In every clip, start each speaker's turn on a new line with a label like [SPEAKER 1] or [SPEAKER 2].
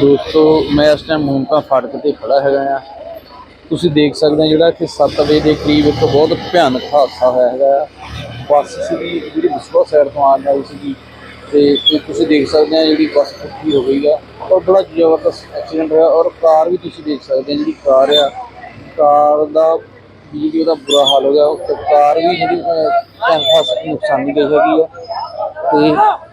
[SPEAKER 1] ਦੋਸਤੋ, ਮੈਂ ਇਸ ਟਾਈਮ ਮੂਨਕਾ ਫਾਟਕ ਤੇ ਖੜਾ ਹੈਗਾ ਆ ਤੁਸੀਂ ਦੇਖ ਸਕਦੇ ਆ ਜਿਹੜਾ ਕਿ 7 ਵਜੇ ਦੇ ਕਰੀਬ ਇੱਕ ਬਹੁਤ ਭਿਆਨਕ ਹਾਦਸਾ ਹੋਇਆ ਹੈਗਾ ਆ। ਬੱਸ ਸੀਗੀ, ਜਿਹੜੀ ਬਿਸਵਾ ਸਾਈਡ ਤੋਂ ਆਉਣ ਵਾਲੀ ਸੀਗੀ। ਤੇ ਤੁਸੀਂ ਦੇਖ ਸਕਦੇ ਆ ਜਿਹੜੀ ਬੱਸ ਟੁੱਟੀ ਹੋ ਗਈ ਆ। ਔਰ ਬੜਾ ਜ਼ਬਰਦਸਤ ਐਕਸੀਡੈਂਟ ਹੋਇਆ। ਔਰ ਕਾਰ ਵੀ ਤੁਸੀਂ ਦੇਖ ਸਕਦੇ ਆ ਜਿਹੜੀ ਕਾਰ ਆ। ਕਾਰ ਦਾ ਵੀ ਜਿਹੜੀ ਉਹਦਾ ਬੁਰਾ ਹਾਲ ਹੋ ਗਿਆ। ਕਾਰ ਵੀ ਜਿਹੜੀ ਹਾਦਸੇ ਨੁਕਸਾਨੀ ਗਈ ਹੈਗੀ ਆ। ਤੇ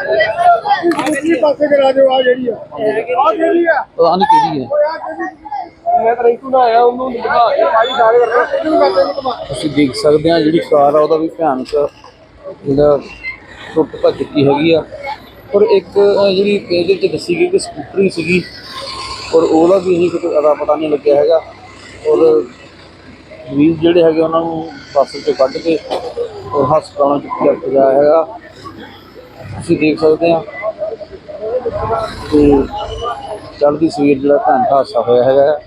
[SPEAKER 2] ਦੂਜੀ ਪਾਸੇ ਕਰਾ ਦਿਓ ਆ ਜਿਹੜੀ ਆ। ਆ ਜਿਹੜੀ ਆ।
[SPEAKER 1] ਪਤਾ ਨਹੀਂ ਕਿਹਦੀ ਹੈ
[SPEAKER 2] ਓਏ ਆ ਜਿਹੜੀ ਮੈਂ ਤਾਂ ਰੈਂਕੂ ਨਾ ਆਇਆ ਉਹਨੂੰ ਦਿਖਾ ਕੇ ਸਾਰੇ
[SPEAKER 1] ਸਕਦੇ ਆ ਜਿਹੜੀ ਕਾਰ ਆ ਉਹਦਾ ਵੀ ਭਿਆਨਕ ਜਿਹੜਾ ਟੁੱਟ ਭੱਜ ਚੁੱਕੀ ਹੈਗੀ ਆ। ਪਰ ਇੱਕ ਜਿਹੜੀ ਇਹਦੇ ਵਿੱਚ ਦੱਸੀ ਗਈ ਕਿ ਸਕੂਟਰੀ ਸੀਗੀ ਔਰ ਉਹਦਾ ਵੀ ਅਸੀਂ ਕਿਤੇ ਅਦਾ ਪਤਾ ਨਹੀਂ ਲੱਗਿਆ ਹੈਗਾ। ਔਰ ਮਰੀਜ਼ ਜਿਹੜੇ ਹੈਗੇ ਉਹਨਾਂ ਨੂੰ ਬੱਸ 'ਚੋਂ ਕੱਢ ਕੇ ਔਰ ਹਸਪਤਾਲਾਂ 'ਚ ਲੈ ਕੇ ਜਾਇਆ ਹੈਗਾ। ਤੁਸੀਂ ਦੇਖ ਸਕਦੇ ਆ ਤੇ ਚੜ੍ਹਦੀ ਸਵੇਰ ਜਿਹੜਾ ਭਿਆਨਕ ਹਾਦਸਾ ਹੋਇਆ ਹੈਗਾ।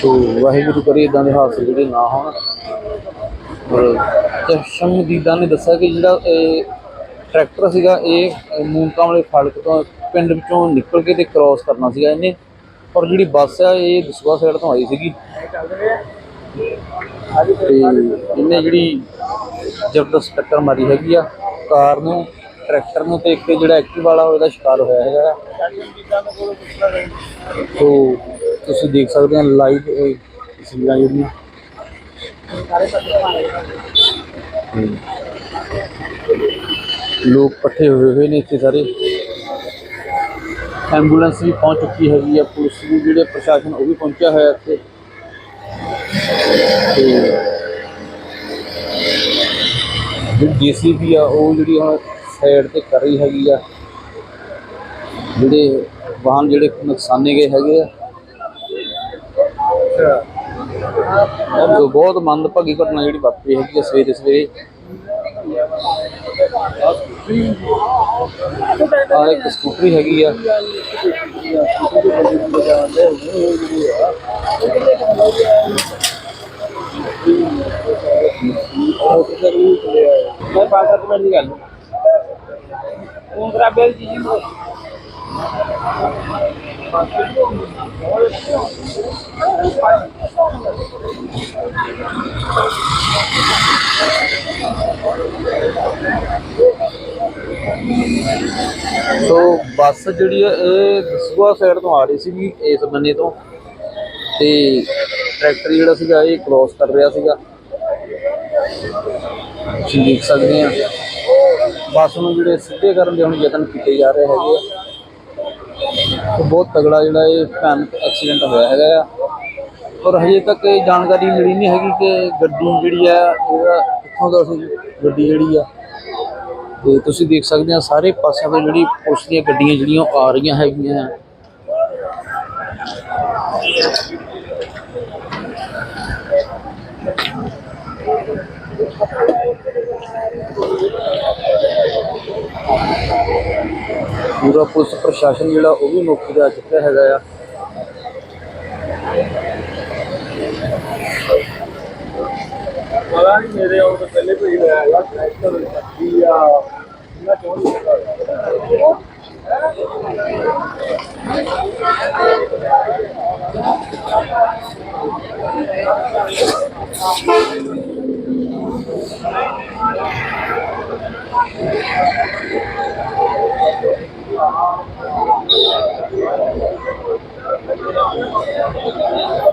[SPEAKER 1] ਸੋ ਵਾਹਿਗੁਰੂ ਕਰੇ ਇਦਾਂ ਦੇ ਹਾਦਸੇ ਜਿਹੜੇ ਨਾ ਹੋਣ। ਔਰ ਚਸ਼ਮਦੀਦਾ ਨੇ ਦੱਸਿਆ ਕਿ ਜਿਹੜਾ ਇਹ ਟਰੈਕਟਰ ਸੀਗਾ, ਇਹ ਮੂਨਕਾਂ ਵਾਲੇ ਫੜਕ ਤੋਂ ਪਿੰਡ ਵਿੱਚੋਂ ਨਿਕਲ ਕੇ ਤੇ ਕ੍ਰਾਸ ਕਰਨਾ ਸੀਗਾ ਇਹਨੇ। ਔਰ ਜਿਹੜੀ ਬੱਸ ਆ, ਇਹ ਦਸੂਆ ਸਾਈਡ ਤੋਂ ਆਈ ਸੀਗੀ। ਤੇ ਇਹਨੇ ਜਿਹੜੀ ਜ਼ਬਰਦਸਤ ਟੱਕਰ ਮਾਰੀ ਹੈਗੀ ਆ, ਕਾਰ ਨੂੰ, ਟਰੈਕਟਰ ਨੂੰ ਤੇ ਇੱਕ ਜਿਹੜਾ ਐਕਟਿਵ ਵਾਲਾ ਉਹਦਾ ਸ਼ਿਕਾਰ ਹੋਇਆ ਹੈਗਾ ਤੋ ਤੁਸੀਂ ਦੇਖ ਸਕਦੇ ਹੋ ਲਾਈਵ ਤਸਵੀਰਾਂ ਜਿਹੜੀਆਂ ਲੋਕ ਇਕੱਠੇ ਹੋਏ ਹੋਏ ਨੇ ਇੱਥੇ ਸਾਰੇ। ਐਂਬੂਲੈਂਸ ਵੀ ਪਹੁੰਚ ਚੁੱਕੀ ਹੈਗੀ ਆ, ਪੁਲਿਸ ਵੀ, ਜਿਹੜੇ ਪ੍ਰਸ਼ਾਸਨ ਉਹ ਵੀ ਪਹੁੰਚਿਆ ਹੋਇਆ ਇੱਥੇ। ਤੇ ਜਿਹੜੀ ਜੀਸੀਬੀ ਆ, ਉਹ ਜਿਹੜੀ ਹੁਣ ਸਾਈਡ ਤੇ ਕਰ ਰਹੀ ਹੈਗੀ ਆ। ਜਿਹੜੇ ਵਾਹਨ ਜਿਹੜੇ ਨੁਕਸਾਨੇ ਗਏ ਹੈਗੇ ਆ। ਉਹ ਬਹੁਤ ਮੰਦਭਾਗੀ ਘਟਨਾ ਜਿਹੜੀ ਵਾਪਰੀ ਹੈਗੀ ਆ ਸਵੇਰੇ ਸਵੇਰੇ। ਆ ਇੱਕ ਸਕੂਟਰੀ ਹੈਗੀ ਆ।
[SPEAKER 2] ਮੈਂ 5-7 ਮਿੰਟ ਦੀ ਗੱਲ ਉਹ ਬੇਲ ਜੀ ਜੀ
[SPEAKER 1] ਸੋ ਬੱਸ ਜਿਹੜੀ ਆ, ਇਹ ਦਸੂਆ ਸਾਈਡ ਤੋਂ ਆ ਰਹੀ ਸੀਗੀ, ਇਸ ਬੰਨੇ ਤੋਂ। ਤੇ ਟਰੈਕਟਰ ਜਿਹੜਾ ਸੀਗਾ, ਇਹ ਕ੍ਰੋਸ ਕਰ ਰਿਹਾ ਸੀਗਾ। ਤੁਸੀਂ ਦੇਖ ਸਕਦੇ ਆ ਬੱਸ ਨੂੰ ਜਿਹੜੇ ਸਿੱਧੇ ਕਰਨ ਦੇ ਹੁਣ ਯਤਨ ਕੀਤੇ ਜਾ ਰਹੇ ਹੈਗੇ ਆ। ਬਹੁਤ ਤਗੜਾ ਜਿਹੜਾ ਇਹ ਭਿਆਨਕ ਐਕਸੀਡੈਂਟ ਹੋਇਆ ਹੈਗਾ ਆ। ਔਰ ਹਜੇ ਤੱਕ ਇਹ ਜਾਣਕਾਰੀ ਮਿਲੀ ਨਹੀਂ ਹੈਗੀ ਕਿ ਗੱਡੀ ਜਿਹੜੀ ਆ, ਇਹਦਾ ਕਿੱਥੋਂ ਦਾ ਸੀ, ਗੱਡੀ ਜਿਹੜੀ ਆ। ਤੇ ਤੁਸੀਂ ਦੇਖ ਸਕਦੇ ਆ, ਸਾਰੇ ਪਾਸਿਆਂ ਤੋਂ ਜਿਹੜੀ ਪੁਲਿਸ ਦੀਆਂ ਗੱਡੀਆਂ ਜਿਹੜੀਆਂ ਉਹ ਆ ਰਹੀਆਂ ਹੈਗੀਆਂ ਪੂਰਾ ਪੁਲਿਸ ਪ੍ਰਸ਼ਾਸਨ ਜਿਹੜਾ ਉਹ ਵੀ ਮੌਕੇ ਜਾ ਚੁੱਕਿਆ ਹੈਗਾ ਆ।
[SPEAKER 2] ਪਤਾ ਨਹੀਂ ਮੇਰੇ ਆਉਣ ਤੋਂ ਪਹਿਲੇ ਕੋਈ ਹੋਇਆ ਹੈਗਾ ਟਰੈਕਟਰ ਕੀ ਆ। ਇਹਨਾਂ ਚੋਂ ਨਹੀਂ ਪਤਾ Thank you.